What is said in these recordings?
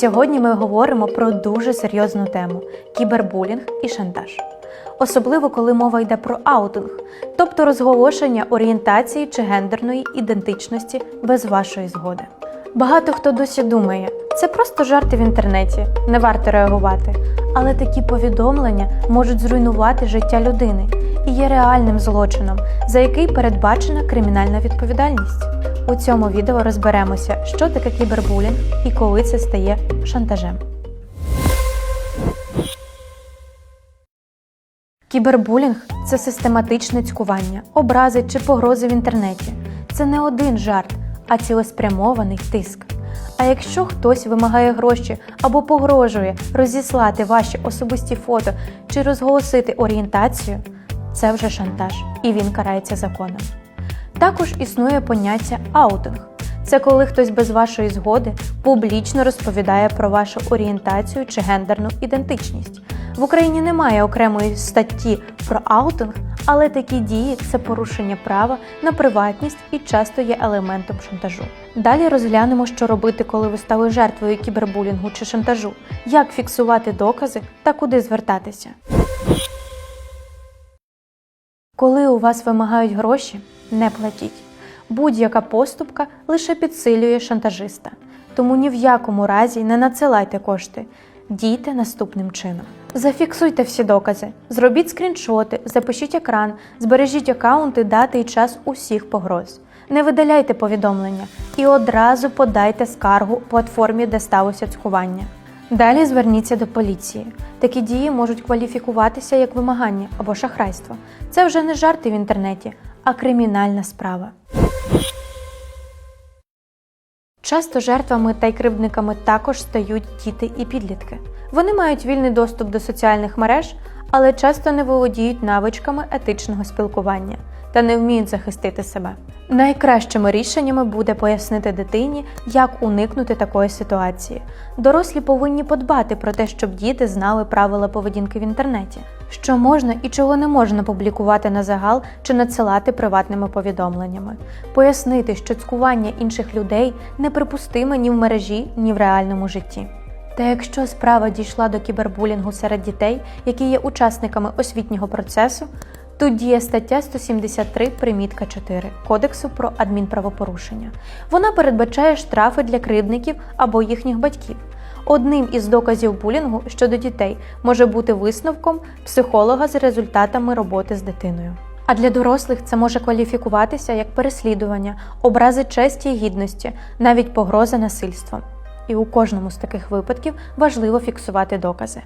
Сьогодні ми говоримо про дуже серйозну тему кібербулінг і шантаж. Особливо коли мова йде про аутинг, тобто розголошення орієнтації чи гендерної ідентичності без вашої згоди. Багато хто досі думає, це просто жарти в інтернеті, не варто реагувати. Але такі повідомлення можуть зруйнувати життя людини і є реальним злочином, за який передбачена кримінальна відповідальність. У цьому відео розберемося, що таке кібербулінг і коли це стає шантажем. Кібербулінг це систематичне цькування, образи чи погрози в інтернеті. Це не один жарт, а цілеспрямований тиск. А якщо хтось вимагає гроші або погрожує розіслати ваші особисті фото чи розголосити орієнтацію, це вже шантаж, і він карається законом. Також існує поняття аутинг. Це коли хтось без вашої згоди публічно розповідає про вашу орієнтацію чи гендерну ідентичність. В Україні немає окремої статті про аутинг, але такі дії це порушення права на приватність і часто є елементом шантажу. Далі розглянемо, що робити, коли ви стали жертвою кібербулінгу чи шантажу, як фіксувати докази та куди звертатися. Коли у вас вимагають гроші, не платіть. Будь-яка поступка лише підсилює шантажиста. Тому ні в якому разі не надсилайте кошти. Дійте наступним чином. Зафіксуйте всі докази, зробіть скріншоти, запишіть екран, збережіть акаунти, дати і час усіх погроз. Не видаляйте повідомлення і одразу подайте скаргу платформі, де сталося цькування. Далі зверніться до поліції. Такі дії можуть кваліфікуватися як вимагання або шахрайство. Це вже не жарти в інтернеті, а кримінальна справа. Часто жертвами та й кривдниками також стають діти і підлітки. Вони мають вільний доступ до соціальних мереж, але часто не володіють навичками етичного спілкування та не вміють захистити себе. Найкращими рішеннями буде пояснити дитині, як уникнути такої ситуації. Дорослі повинні подбати про те, щоб діти знали правила поведінки в інтернеті, що можна і чого не можна публікувати на загал чи надсилати приватними повідомленнями, пояснити, що цькування інших людей неприпустиме ні в мережі, ні в реальному житті. Та якщо справа дійшла до кібербулінгу серед дітей, які є учасниками освітнього процесу, Тут діє стаття 173 примітка 4 Кодексу про адмінправопорушення. Вона передбачає штрафи для кривдників або їхніх батьків. Одним із доказів булінгу щодо дітей може бути висновком психолога з результатами роботи з дитиною. А для дорослих це може кваліфікуватися як переслідування, образи честі і гідності, навіть погроза насильством. І у кожному з таких випадків важливо фіксувати докази.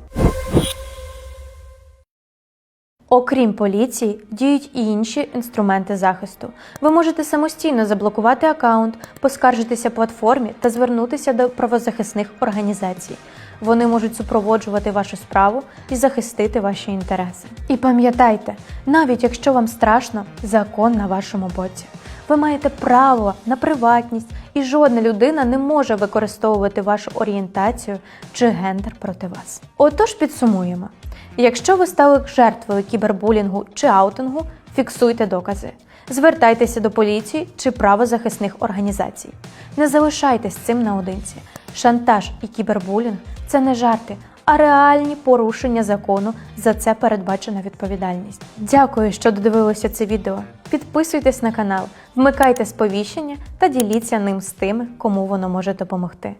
Окрім поліції, діють і інші інструменти захисту. Ви можете самостійно заблокувати аккаунт, поскаржитися платформі та звернутися до правозахисних організацій. Вони можуть супроводжувати вашу справу і захистити ваші інтереси. І пам'ятайте, навіть якщо вам страшно, закон на вашому боці. Ви маєте право на приватність, і жодна людина не може використовувати вашу орієнтацію чи гендер проти вас. Отож, підсумуємо. Якщо ви стали жертвою кібербулінгу чи аутингу, фіксуйте докази. Звертайтеся до поліції чи правозахисних організацій. Не залишайтесь цим наодинці. Шантаж і кібербулінг це не жарти, а реальні порушення закону. За це передбачена відповідальність. Дякую, що додивилися це відео. Підписуйтесь на канал, вмикайте сповіщення та діліться ним з тими, кому воно може допомогти.